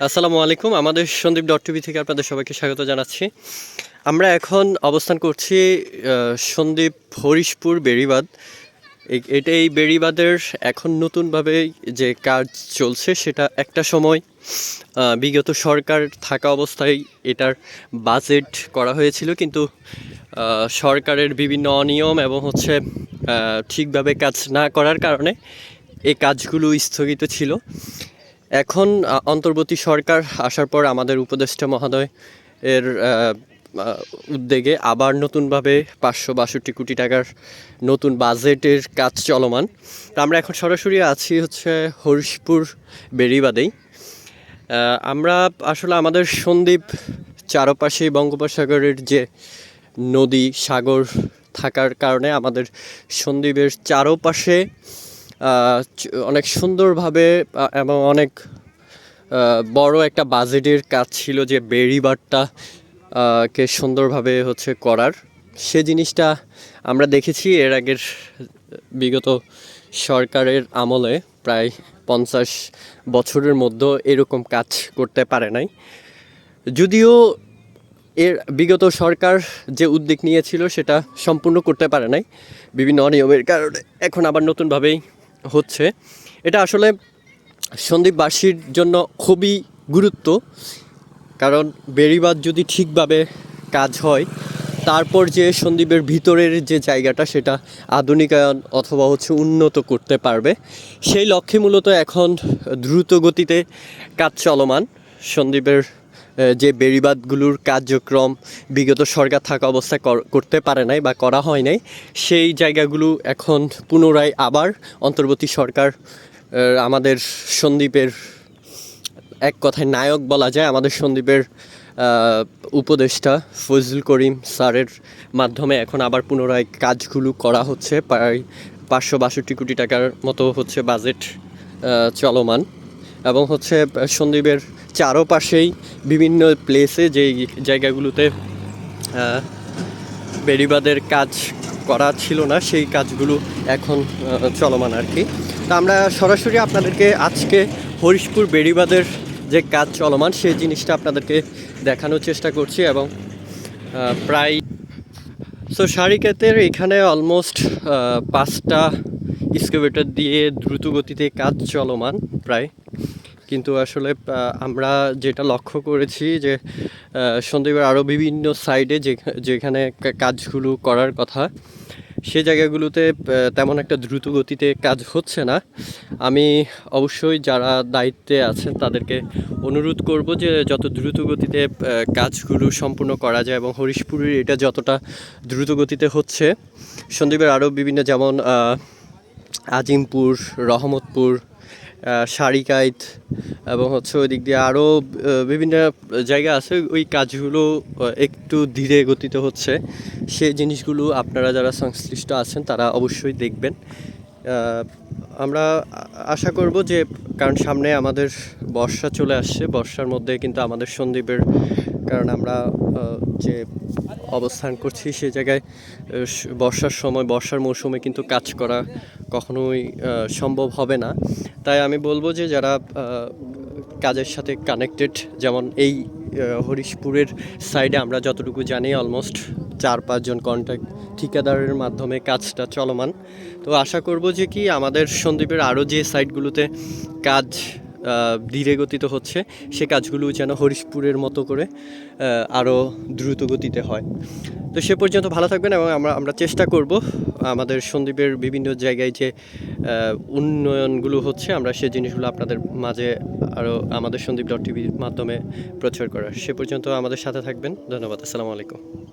আসসালামু আলাইকুম, আমাদের সন্দীপ ডট টিভি থেকে আপনাদের সবাইকে স্বাগত জানাচ্ছি। আমরা এখন অবস্থান করছি সন্দীপ হরিশপুর বেড়িবাদ এই- এটা এই বেড়িবাদের এখন নতুনভাবে যে কাজ চলছে, সেটা একটা সময় বিগত সরকার থাকা অবস্থায় এটার বাজেট করা হয়েছিল, কিন্তু সরকারের বিভিন্ন অনিয়ম এবং হচ্ছে ঠিকভাবে কাজ না করার কারণে এই কাজগুলো স্থগিত ছিল। এখন অন্তর্বর্তী সরকার আসার পর আমাদের উপদেষ্টা মহোদয় এর উদ্যোগে আবার নতুনভাবে পাঁচশো বাষট্টি কোটি টাকার নতুন বাজেটের কাজ চলমান। তো আমরা এখন সরাসরি আছি হচ্ছে হরিশপুর বেড়িবাদেই। আহ, আমরা আসলে আমাদের সন্দ্বীপ চারপাশে বঙ্গোপসাগরের যে নদী সাগর থাকার কারণে আমাদের সন্দ্বীপের চারপাশে অনেক সুন্দরভাবে এবং অনেক বড় একটা বাজেটের কাজ ছিল যে বেড়িবারটা আহ, কে সুন্দরভাবে হচ্ছে করার। সে জিনিসটা আমরা দেখেছি এর আগের বিগত সরকারের আমলে প্রায় পঞ্চাশ বছরের মধ্যে এরকম কাজ করতে পারে নাই। যদিও এর বিগত সরকার যে উদ্যোগ নিয়েছিল সেটা সম্পূর্ণ করতে পারে নাই বিভিন্ন অনিয়মের কারণে। এখন আবার নতুনভাবেই হচ্ছে। এটা আসলে সন্দীপবাসীর জন্য খুবই গুরুত্ব, কারণ বেড়িবাঁধ যদি ঠিকভাবে কাজ হয়, তারপর যে সন্দীপের ভিতরের যে জায়গাটা সেটা আধুনিকায়ন অথবা হচ্ছে উন্নত করতে পারবে, সেই লক্ষ্যে মূলত এখন দ্রুত গতিতে কাজ চলমান সন্দীপের যে বেড়িবাঁধগুলোর কার্যক্রম বিগত সরকার থাকা অবস্থায় কর- করতে পারে নাই বা করা হয় নাই, সেই জায়গাগুলো এখন পুনরায় আবার অন্তর্বর্তী সরকার আমাদের সন্দীপের এক কথায় নায়ক বলা যায়, আমাদের সন্দীপের উপদেষ্টা ফজল করিম স্যারের মাধ্যমে এখন আবার পুনরায় কাজগুলো করা হচ্ছে, প্রায় পাঁচশো বাষট্টি কোটি টাকার মতো হচ্ছে বাজেট চলমান এবং হচ্ছে সন্দীপের চারপাশেই বিভিন্ন প্লেসে যেই জায়গাগুলোতে বেড়িবাদের কাজ করা ছিল না, সেই কাজগুলো এখন চলমান আর কি। তা আমরা সরাসরি আপনাদেরকে আজকে হরিশপুর বেড়িবাদের যে কাজ চলমান, সেই জিনিসটা আপনাদেরকে দেখানোর চেষ্টা করছি এবং প্রায় সো সারিকাতের এখানে অলমোস্ট পাঁচটা স্কেভেটার দিয়ে দ্রুত গতিতে কাজ চলমান প্রায়। কিন্তু আসলে আমরা যেটা লক্ষ্য করেছি যে সন্দীপের আরও বিভিন্ন সাইডে যেখানে কাজগুলো করার কথা, সে জায়গাগুলোতে তেমন একটা দ্রুত গতিতে কাজ হচ্ছে না। আমি অবশ্যই যারা দায়িত্বে আছেন তাদেরকে অনুরোধ করব যে, যত দ্রুত গতিতে কাজগুলো সম্পূর্ণ করা যায় এবং হরিশপুরের এটা যতটা দ্রুত গতিতে হচ্ছে, সন্দীপের আরও বিভিন্ন যেমন আজিমপুর, রহমতপুর সারিকাইত এবং হচ্ছে ওই দিক দিয়ে আরও বিভিন্ন জায়গা আছে। ওই কাজগুলো একটু ধীরে গতিতে হচ্ছে। সেই জিনিসগুলো আপনারা যারা সংশ্লিষ্ট আছেন, তারা অবশ্যই দেখবেন। আমরা আশা করব যে, কারণ সামনে আমাদের বর্ষা চলে আসছে। বর্ষার মধ্যে কিন্তু আমাদের সন্দীপের কারণ আমরা যে অবস্থান করছি, সে জায়গায় বর্ষার সময়, বর্ষার মৌসুমে কিন্তু কাজ করা কখনোই সম্ভব হবে না। তাই আমি বলব যে যারা কাজের সাথে কানেক্টেড যেমন এই হরিশপুরের সাইডে আমরা যতটুকু জানি অলমোস্ট চার পাঁচজন কন্ট্যাক্ট ঠিকাদারের মাধ্যমে কাজটা চলমান। তো আশা করব যে কি আমাদের সন্দীপের আরও যে সাইটগুলোতে কাজ ধীরে গতিতে হচ্ছে, সে কাজগুলো যেন হরিশপুরের মতো করে আরও দ্রুত গতিতে হয়। তো সে পর্যন্ত ভালো থাকবেন এবং আমরা আমরা চেষ্টা করব আমাদের সন্দীপের বিভিন্ন জায়গায় যে উন্নয়নগুলো হচ্ছে, আমরা সে জিনিসগুলো আপনাদের মাঝে আরও আমাদের সন্দীপ ডট টিভির মাধ্যমে প্রচার করার। সে পর্যন্ত আমাদের সাথে থাকবেন। ধন্যবাদ। আসসালামু আলাইকুম।